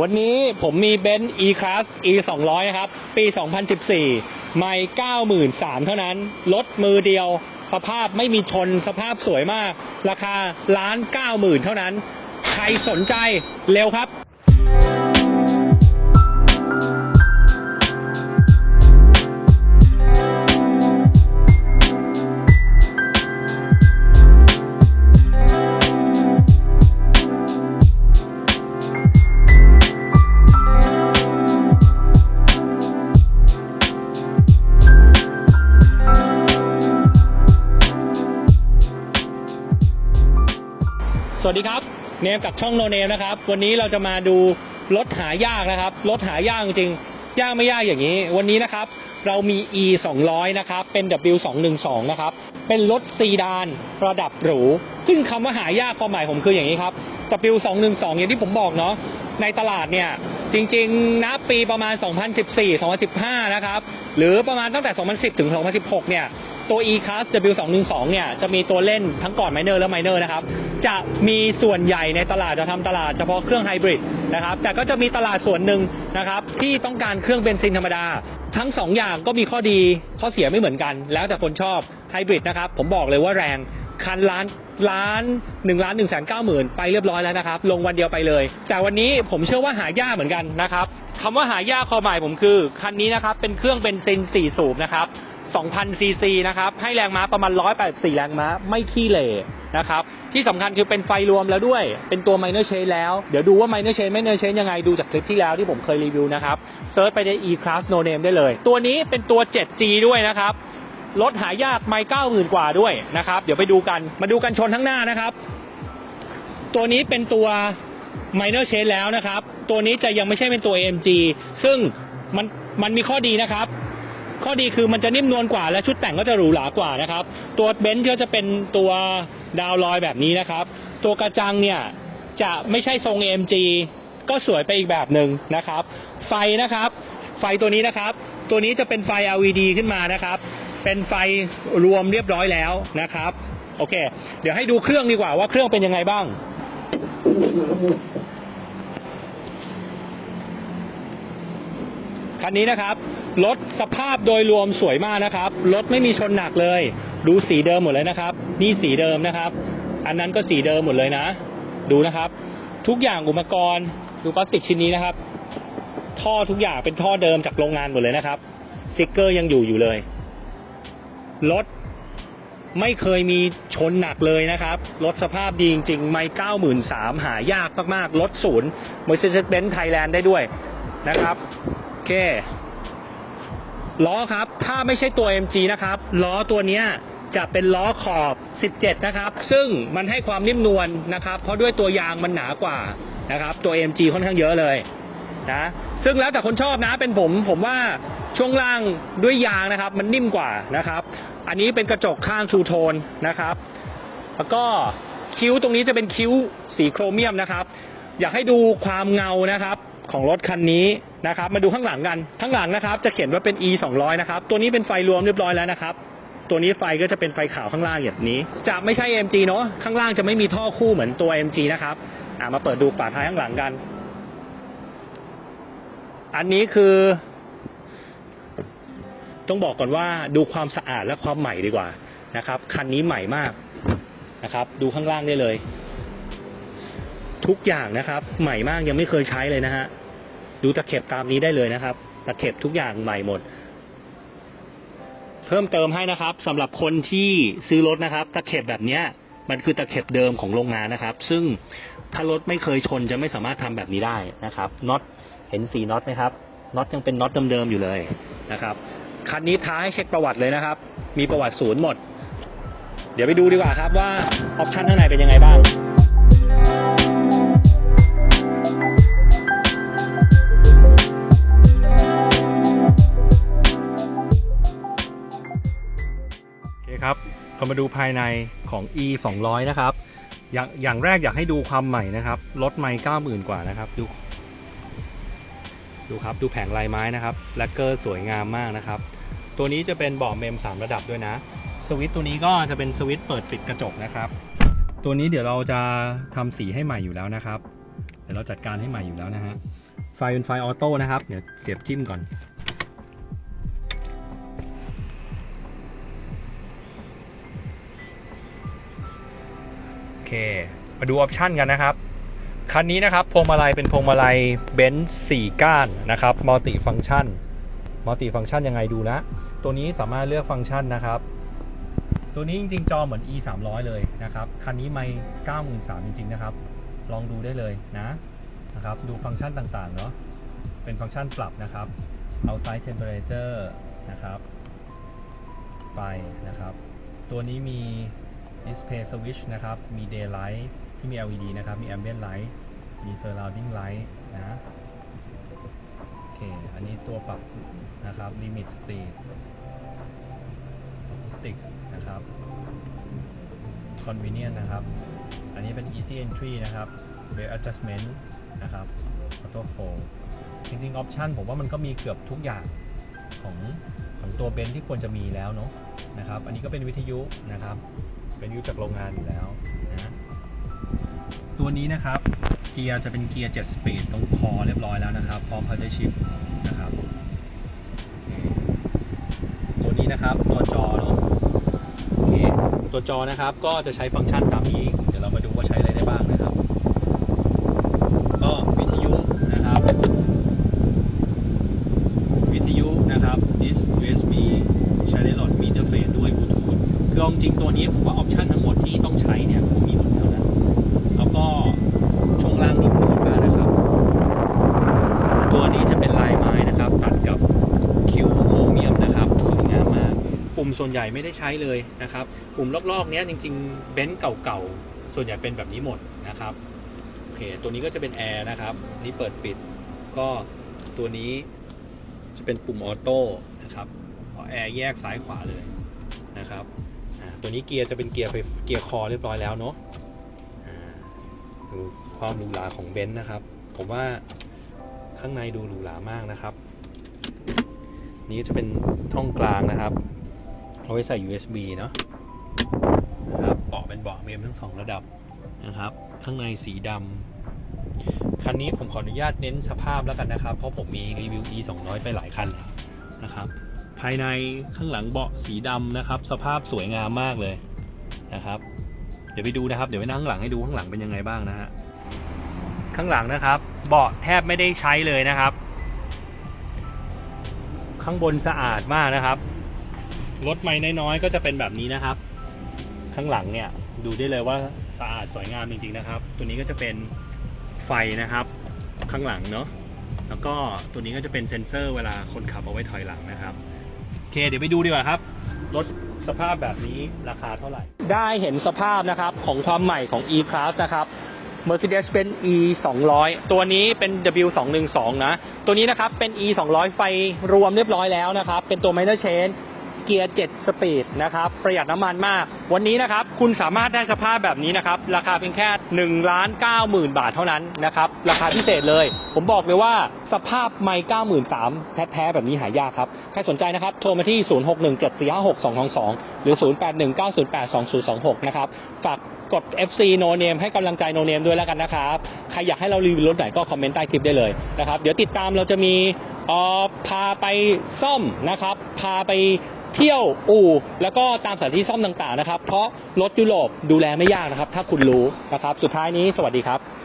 วันนี้ผมมีเบนซ์ E-Class E 2 0 0นะครับ ปี 2014 ไม่93,000 เท่านั้น รถมือเดียว สภาพไม่มีชน สภาพสวยมาก ราคาล้าน90,000 เท่านั้น ใครสนใจเร็วครับ สวัสดีครับ เนมกับช่องโนเนมนะครับ วันนี้เราจะมาดูรถหายากนะครับ รถหายากจริงยากไม่ยากอย่างนี้ วันนี้นะครับ เรามี e 2 0 0นะครับ เป็น w 2 1 2นะครับ เป็นรถซีดานระดับหรู ซึ่งคำว่าหายากความหมายผมคืออย่างนี้ครับ w 2 1 2อย่างที่ผมบอกเนาะ ในตลาดเนี่ย จริงๆ นับปีประมาณ 2014 2015 นะครับ หรือประมาณตั้งแต่ 2010 ถึง 2016 เนี่ย ตัว e-class W212 เนี่ย จะมีตัวเล่นทั้งก่อนไมเนอร์และไมเนอร์นะครับ จะมีส่วนใหญ่ในตลาดจะทำตลาดเฉพาะเครื่องไฮบริดนะครับ แต่ก็จะมีตลาดส่วนหนึ่งนะครับ ที่ต้องการเครื่องเบนซินธรรมดา ทั้ง2ออย่างก็มีข้อดีข้อเสียไม่เหมือนกัน แล้วแต่คนชอบไฮบริดนะครับ ผมบอกเลยว่าแรงคันล้านล้านหนึ่งล้านหนึ่งแสนเก้าหมื่นไปเรียบร้อยแล้วนะครับ ลงวันเดียวไปเลย แต่วันนี้ผมเชื่อว่าหายากเหมือนกันนะครับคำว่าหายากความหมายผมคือ คันนี้นะครับเป็นเครื่องเบนซิน4สูบนะครับ 2,000 ซีซีนะครับ ให้แรงม้าประมาณ 184 แรงม้า ไม่ขี้เหร่นะครับ ที่สำคัญคือเป็นไฟรวมแล้วด้วย เป็นตัว minor change แล้ว เดี๋ยวดูว่า minor change minor change ยังไง ดูจากคลิปที่แล้วที่ผมเคยรีวิวนะครับเซิร์ชไปใน e-class no name ได้เลย ตัวนี้เป็นตัว 7G ด้วยนะครับ รถหายากไม่เก้าหมื่นกว่าด้วยนะครับ เดี๋ยวไปดูกัน มาดูกันชนทั้งหน้านะครับ ตัวนี้เป็นตัว minor change แล้วนะครับ ตัวนี้จะยังไม่ใช่เป็นตัว AMG ซึ่งมันมันมีข้อดีนะครับ ข้อดีคือมันจะนิ่มนวลกว่าและชุดแต่งก็จะหรูหรากว่านะครับ ตัวเบนซ์ก็จะเป็นตัวดาวลอยแบบนี้นะครับ ตัวกระจังเนี่ยจะไม่ใช่ทรง AMG ก็สวยไปอีกแบบหนึ่งนะครับ ไฟนะครับ ไฟตัวนี้นะครับ ตัวนี้จะเป็นไฟ LED ขึ้นมานะครับ เป็นไฟรวมเรียบร้อยแล้วนะครับ โอเค เดี๋ยวให้ดูเครื่องดีกว่าว่าเครื่องเป็นยังไงบ้างคันนี้นะครับ รถสภาพโดยรวมสวยมากนะครับ รถไม่มีชนหนักเลย ดูสีเดิมหมดเลยนะครับ นี่สีเดิมนะครับ อันนั้นก็สีเดิมหมดเลยนะ ดูนะครับ ทุกอย่างอุปกรณ์ ดูพลาสติกชิ้นนี้นะครับ ท่อทุกอย่างเป็นท่อเดิมจากโรงงานหมดเลยนะครับสติกเกอร์ยังอยู่อยู่เลย รถไม่เคยมีชนหนักเลยนะครับ รถสภาพดีจริง ๆ ไม่เก้าหมื่นสามหายากมากๆ รถศูนย์ Mercedes-Benz Thailand ได้ด้วยนะครับ โอเค ล้อครับถ้าไม่ใช่ตัว MG นะครับล้อตัวเนี้ยจะเป็นล้อขอบ 17 นะครับ ซึ่งมันให้ความนิ่มนวลนะครับ เพราะด้วยตัวยางมันหนากว่านะครับ ตัว MG ค่อนข้างเยอะเลยนะ ซึ่งแล้วแต่คนชอบนะ เป็นผม ผมว่าช่วงล่างด้วยยางนะครับ มันนิ่มกว่านะครับ อันนี้เป็นกระจกข้างทูโทนนะครับ แล้วก็คิ้วตรงนี้จะเป็นคิ้วสีโครเมียมนะครับ อยากให้ดูความเงานะครับ ของรถคันนี้นะครับ มาดูข้างหลังกันข้างหลังนะครับ จะเขียนว่าเป็น e 2 0 0นะครับ ตัวนี้เป็นไฟรวมเรียบร้อยแล้วนะครับ ตัวนี้ไฟก็จะเป็นไฟขาวข้างล่างแบบนี้ จะไม่ใช่ MG เนอะข้างล่างจะไม่มีท่อคู่เหมือนตัว MG นะครับอ่ามาเปิดดูฝาท้ายข้างหลังกัน อันนี้คือ ต้องบอกก่อนว่าดูความสะอาดและความใหม่ดีกว่านะครับ คันนี้ใหม่มากนะครับ ดูข้างล่างได้เลย ทุกอย่างนะครับ ใหม่มากยังไม่เคยใช้เลยนะฮะดูตะเข็บตามนี้ได้เลยนะครับ ตะเข็บทุกอย่างใหม่หมด เพิ่มเติมให้นะครับสำหรับคนที่ซื้อรถนะครับ ตะเข็บแบบเนี้ย มันคือตะเข็บเดิมของโรงงานนะครับ ซึ่งถ้ารถไม่เคยชนจะไม่สามารถทำแบบนี้ได้นะครับน็อตเห็นสีน็อตไหมครับน็อตยังเป็นน็อตเดิมๆอยู่เลยนะครับคันนี้ท้าให้เช็คประวัติเลยนะครับ มีประวัติศูนย์หมด เดี๋ยวไปดูดีกว่าครับว่าออปชั่นข้างในเป็นยังไงบ้าง ครับเรามาดูภายในของ e 2 0 0นะครับอย่างอย่างแรกอยากให้ดูความใหม่นะครับรถไม่เก้าหมื่นกว่านะครับดูดูครับดูแผงลายไม้นะครับแลกเกอร์สวยงามมากนะครับ ตัวนี้จะเป็นเบาะเมม 3 ระดับด้วยนะสวิตช์ตัวนี้ก็จะเป็นสวิตช์เปิดปิดกระจกนะครับ ตัวนี้เดี๋ยวเราจะทำสีให้ใหม่อยู่แล้วนะครับ เดี๋ยวเราจัดการให้ใหม่อยู่แล้วนะฮะไฟเป็นไฟออโต้นะครับเดี๋ยวเสียบจิ้มก่อน มาดูออปชันกันนะครับ คันนี้นะครับพวงมาลัยเป็นพวงมาลัยเบนซ์สี่ก้านนะครับมัลติฟัง c t ชันมัลติฟัง c t ชันยังไงดูนะ ตัวนี้สามารถเลือกฟังก์ชันนะครับ ตัวนี้จริง ๆ จอเหมือน e 3 0 0เลยนะครับ คันนี้ไม่9 3 0 0จริง ๆ นะครับ ลองดูได้เลยนะนะครับดูฟังก์ชันต่างๆเนาะเป็นฟังก์ชันปรับนะครับ outside temperature นะครับ ไฟนะครับ ตัวนี้มี display switch นะครับ มี daylight ที่มี LED นะครับ มี ambient light มี surrounding light นะ โอเค อันนี้ตัวปรับนะครับ limit speed acoustic นะครับ convenient นะครับ อันนี้เป็น easy entry นะครับ brake adjustment นะครับ auto fold จริงๆ ออปชันผมว่ามันก็มีเกือบทุกอย่างของของตัวเบนซ์ที่ควรจะมีแล้วเนาะ นะครับ อันนี้ก็เป็นวิทยุนะครับ เป็นวิทยุจากโรงงานอยู่แล้วนะตัวนี้นะครับเกียร์จะเป็นเกียร์ 7 สปีดตรงคอเรียบร้อยแล้วนะครับ พร้อมพัดได้ชิปนะครับ ตัวนี้นะครับตัวจอเนาะโอเคตัวจอนะครับก็จะใช้ฟังก์ชันตามนี้ เดี๋ยวเรามาดูว่าใช้อะไรได้บ้างนะครับ ก็วิทยุนะครับ วิทยุนะครับ ดิส USB ใช้ได้หลอดมีอินเทอร์เฟซด้วยบลูทูธคื อเอาจริงตัวนี้ผมว่าออปชันทั้งหมดที่ต้องใช้เนี่ยผมมีหมดแล้วนะแล้วก็ช่วงล่างนิ่มนวลมากนะครับ ตัวนี้จะเป็นลายไม้นะครับ ตัดกับคิวโครเมียมนะครับสวยงามมากปุ่มส่วนใหญ่ไม่ได้ใช้เลยนะครับปุ่มลอกๆเนี้ยจริงๆเบนซ์เก่าๆส่วนใหญ่เป็นแบบนี้หมดนะครับโอเคตัวนี้ก็จะเป็นแอร์นะครับนี่เปิดปิดก็ตัวนี้จะเป็นปุ่มออโต้นะครับแอร์แยกซ้ายขวาเลยนะครับ ตัวนี้เกียร์จะเป็นเกียร์ไฟเกียร์คอเรียบร้อยแล้วเนาะดูความหรูหราของเบนซ์นะครับ ผมว่าข้างในดูหรูหรามากนะครับ นี่จะเป็นช่องกลางนะครับ เอาไว้ใส่ USB เนาะนะครับเบาะเป็นเบาะเมมทั้งสองระดับนะครับ ข้างในสีดำคันนี้ผมขออนุญาตเน้นสภาพแล้วกันนะครับ เพราะผมมีรีวิว e 200 ไปหลายคันนะครับ ภายในข้างหลังเบาะสีดำนะครับ สภาพสวยงามมากเลยนะครับ เดี๋ยวไปดูนะครับ เดี๋ยวไปนั่งข้างหลังให้ดูข้างหลังเป็นยังไงบ้างนะฮะข้างหลังนะครับ เบาะแทบไม่ได้ใช้เลยนะครับ ข้างบนสะอาดมากนะครับรถไม่น้อยๆก็จะเป็นแบบนี้นะครับ ข้างหลังเนี่ยดูได้เลยว่าสะอาดสวยงามจริงๆนะครับ ตัวนี้ก็จะเป็นไฟนะครับ ข้างหลังเนาะแล้วก็ตัวนี้ก็จะเป็นเซ็นเซอร์เวลาคนขับเอาไว้ถอยหลังนะครับ เคเดี๋ยวไปดูดีกว่าครับ รถสภาพแบบนี้ราคาเท่าไหร่ ได้เห็นสภาพนะครับของความใหม่ของ E-Class นะครับ Mercedes-Benz E 200ตัวนี้เป็น W 2 1 2นะ ตัวนี้นะครับเป็น E 200ไฟรวมเรียบร้อยแล้วนะครับ เป็นตัว minor change เกียร์ 7 สปีดนะครับ ประหยัดน้ำมันมาก วันนี้นะครับ คุณสามารถได้สภาพแบบนี้นะครับ ราคาเพียงแค่1ล้าน9หมื่นบาทเท่านั้นนะครับ ราคาพิเศษเลย ผมบอกเลยว่าสภาพไม่93,000แท้ๆ แบบนี้หายากครับ ใครสนใจนะครับ โทรมาที่ 0617456222 หรือ 0819082026 นะครับ ฝากกด FC No Name ให้กำลังใจ No Name ด้วยแล้วกันนะครับ ใครอยากให้เรารีวิวรถไหนก็คอมเมนต์ใต้คลิปได้เลยนะครับ เดี๋ยวติดตามเราจะมีออพาไปซ่อมนะครับ พาไป เที่ยวอู่แล้วก็ตามสถานที่ซ่อมต่างๆนะครับ เพราะรถยุโรปดูแลไม่ยากนะครับ ถ้าคุณรู้นะครับ สุดท้ายนี้สวัสดีครับ